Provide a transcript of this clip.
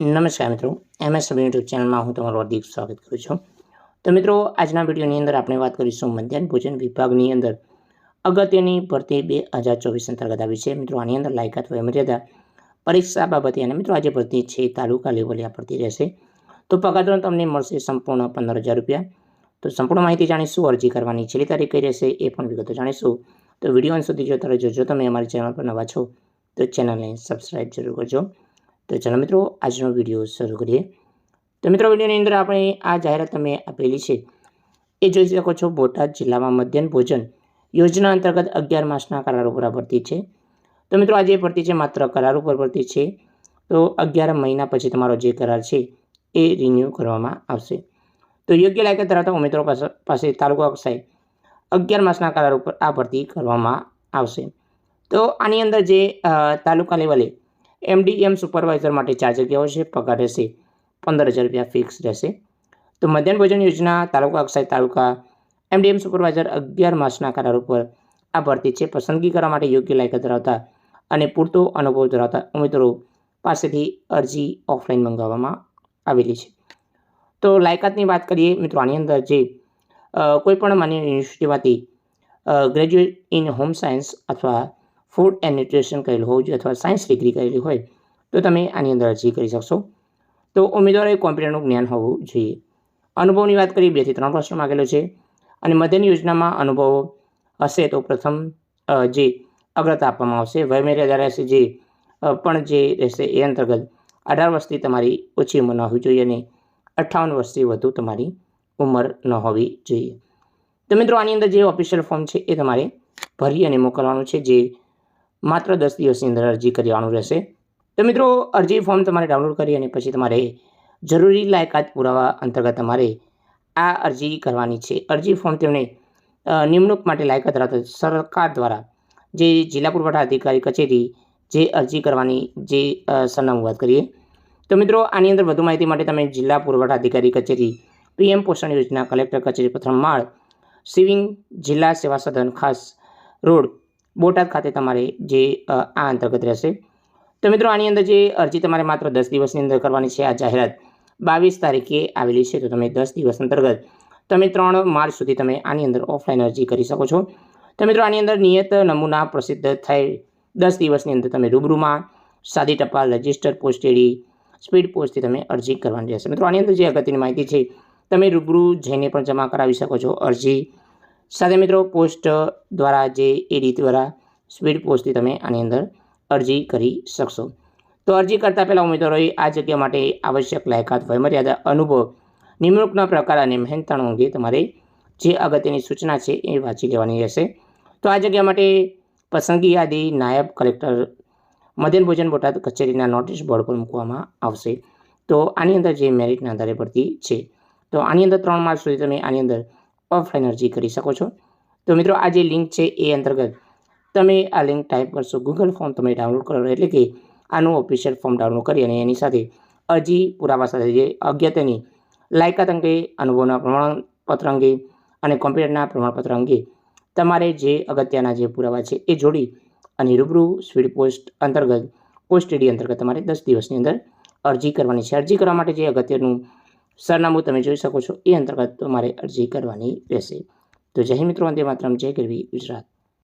નમસ્કાર મિત્રો, MS YouTube ચેનલમાં હું તમારું હાર્દિક સ્વાગત કરું છું. તો મિત્રો, આજના વિડીયોની અંદર આપણે વાત કરીશું મધ્યાહન ભોજન વિભાગની અંદર. અગત્યની ભરતી બે હજાર ચોવીસ અંતર્ગત આવી છે. મિત્રો, આની અંદર લાયકાત વયમર્યાદા પરીક્ષા બાબતે અને મિત્રો, આજે ભરતી છે તાલુકા લેવલે આ ભરતી રહેશે. તો પગાર તમને મળશે સંપૂર્ણ પંદર હજાર રૂપિયા. તો સંપૂર્ણ માહિતી જાણીશું, અરજી કરવાની છેલ્લી તારીખ કઈ રહેશે એ પણ વિગતો જાણીશું. તો વીડિયો અંત સુધી જોતા રહેજો. જો તમે અમારી ચેનલ પર નવા છો, તો ચેનલને સબસ્ક્રાઈબ જરૂર કરજો. તો ચાલો મિત્રો, આજનો વીડિયો શરૂ કરીએ. તો મિત્રો, વિડીયોની અંદર આપણે આ જાહેરાત તમે આપેલી છે. એ જોઈ શકો છો, બોટાદ જિલ્લામાં મધ્યાહન ભોજન યોજના અંતર્ગત અગિયાર માસના કરાર ઉપર ભરતી છે. તો મિત્રો, આજે ભરતી છે, માત્ર કરાર ઉપર ભરતી છે. તો અગિયાર મહિના પછી તમારો જે કરાર છે, એ રિન્યૂ કરવામાં આવશે. તો યોગ્ય લાયકાત ધરાવતા ઉમેદવારો પાસે તાલુકા કક્ષાએ અગિયાર માસના કરાર ઉપર આ ભરતી કરવામાં આવશે. તો આની અંદર જે તાલુકા લેવલે એમડીએમ સુપરવાઇઝર માટે ચાર જગ્યાઓ છે, પગાર રહેશે પંદર હજાર રૂપિયા ફિક્સ રહેશે. તો મધ્યાહન ભોજન યોજના, તાલુકા કક્ષાએ તાલુકા એમડીએમ સુપરવાઇઝર અગિયાર માસના કરાર ઉપર આ ભરતી છે. પસંદગી કરવા માટે યોગ્ય લાયકાત ધરાવતા અને પૂરતો અનુભવ ધરાવતા ઉમેદવારો પાસેથી અરજી ઓફલાઈન મંગાવવામાં આવેલી છે. તો લાયકાતની વાત કરીએ, મિત્રો, આની અંદર જે કોઈપણ માન્ય યુનિવર્સિટીમાંથી ગ્રેજ્યુએટ ઇન હોમ સાયન્સ અથવા ફૂડ એન્ડ ન્યુટ્રિશન કરેલું હોવું જોઈએ અથવા સાયન્સ ડિગ્રી કરેલી હોય, તો તમે આની અંદર અરજી કરી શકશો. તો ઉમેદવારોએ કોમ્પ્યુટરનું જ્ઞાન હોવું જોઈએ. અનુભવની વાત કરીએ બેથી ત્રણ પ્રશ્ન માગેલો છે. અને મધ્યની યોજનામાં અનુભવ હશે તો પ્રથમ જે અગ્રતા આપવામાં આવશે. વયમર્યાદા રહેશે જે પણ જે રહેશે એ અંતર્ગત અઢાર વર્ષથી તમારી ઓછી ઉંમર ન હોવી જોઈએ અને અઠ્ઠાવન વર્ષથી વધુ તમારી ઉંમર ન હોવી જોઈએ. તો મિત્રો, આની અંદર જે ઓફિશિયલ ફોર્મ છે એ તમારે ભરી અને મોકલવાનું છે. જે માત્ર દસ દિવસની અંદર અરજી કરવાનું રહેશે. તો મિત્રો, અરજી ફોર્મ તમારે ડાઉનલોડ કરી અને પછી તમારે જરૂરી લાયકાત પુરાવા અંતર્ગત તમારે આ અરજી કરવાની છે. અરજી ફોર્મ તેમને નિમણૂક માટે લાયકાત ધરાવતા સરકાર દ્વારા જે જિલ્લા પુરવઠા અધિકારી કચેરી જે અરજી કરવાની જે સરનામું વાત કરીએ. તો મિત્રો, આની અંદર વધુ માહિતી માટે તમે જિલ્લા પુરવઠા અધિકારી કચેરી, પીએમ પોષણ યોજના કલેક્ટર કચેરી પ્રથમ માળ સિવિંગ જિલ્લા સેવા સદન ખાસ રોડ બોટાદ ખાતે તમારે જે આ અંતર્ગત રહેશે. તો મિત્રો, આની અંદર જે અરજી તમારે માત્ર દસ દિવસની અંદર કરવાની છે આ જાહેરાત, બાવીસ તારીખે આવેલી છે. તો તમે દસ દિવસ અંતર્ગત, તમે ત્રણ માર્ચ સુધી તમે આની અંદર ઓફલાઈન અરજી કરી શકો છો. તો મિત્રો, આની અંદર નિયત નમૂના પ્રસિદ્ધ થાય. દસ દિવસની અંદર તમે રૂબરૂમાં સાદી ટપાલ રજિસ્ટર પોસ્ટેડી સ્પીડ પોસ્ટથી તમે અરજી કરવાની રહેશે. મિત્રો, આની અંદર જે અગત્યની માહિતી છે, તમે રૂબરૂ જઈને પણ જમા કરાવી શકો છો અરજી. સાથે મિત્રો પોસ્ટ દ્વારા જે એડી દ્વારા સ્પીડ પોસ્ટથી તમે આની અંદર અરજી કરી શકશો. તો અરજી કરતાં પહેલાં ઉમેદવારોએ આ જગ્યા માટે આવશ્યક લાયકાત, વયમર્યાદા, અનુભવ, નિમણૂકના પ્રકાર અને મહેનતાણું અંગે તમારે જે અગત્યની સૂચના છે એ વાંચી લેવાની રહેશે. તો આ જગ્યા માટે પસંદગી યાદી નાયબ કલેક્ટર, મધ્યાહન ભોજન બોટાદ કચેરીના નોટિસ બોર્ડ પર મૂકવામાં આવશે. તો આની અંદર જે મેરિટના આધારે પડતી છે. તો આની અંદર ત્રણ માર્ચ સુધી તમે આની અંદર ઓફલાઈન અરજી કરી શકો છો. તો મિત્રો, આ જે લિંક છે એ અંતર્ગત તમે આ લિંક ટાઈપ કરશો. ગૂગલ ફોર્મ તમે ડાઉનલોડ કરો એટલે કે આનું ઓફિશિયલ ફોર્મ ડાઉનલોડ કરી અને એની સાથે અરજી પુરાવા સાથે જે અગત્યની લાયકાત અંગે, અનુભવના પ્રમાણપત્ર અંગે અને કોમ્પ્યુટરના પ્રમાણપત્ર અંગે તમારે જે અગત્યના જે પુરાવા છે એ જોડી અને રૂબરૂ સ્પીડ પોસ્ટ અંતર્ગત, પોસ્ટ એડી અંતર્ગત તમારે દસ દિવસની અંદર અરજી કરવાની છે. અરજી કરવા માટે જે અગત્યનું સરનામું તમે જોઈ શકો છો. એ અંતર્ગત તમારે અરજી કરવાની રહેશે. તો જય મિત્રો, વંદે માત્રમ. જય ગરવી ગુજરાત.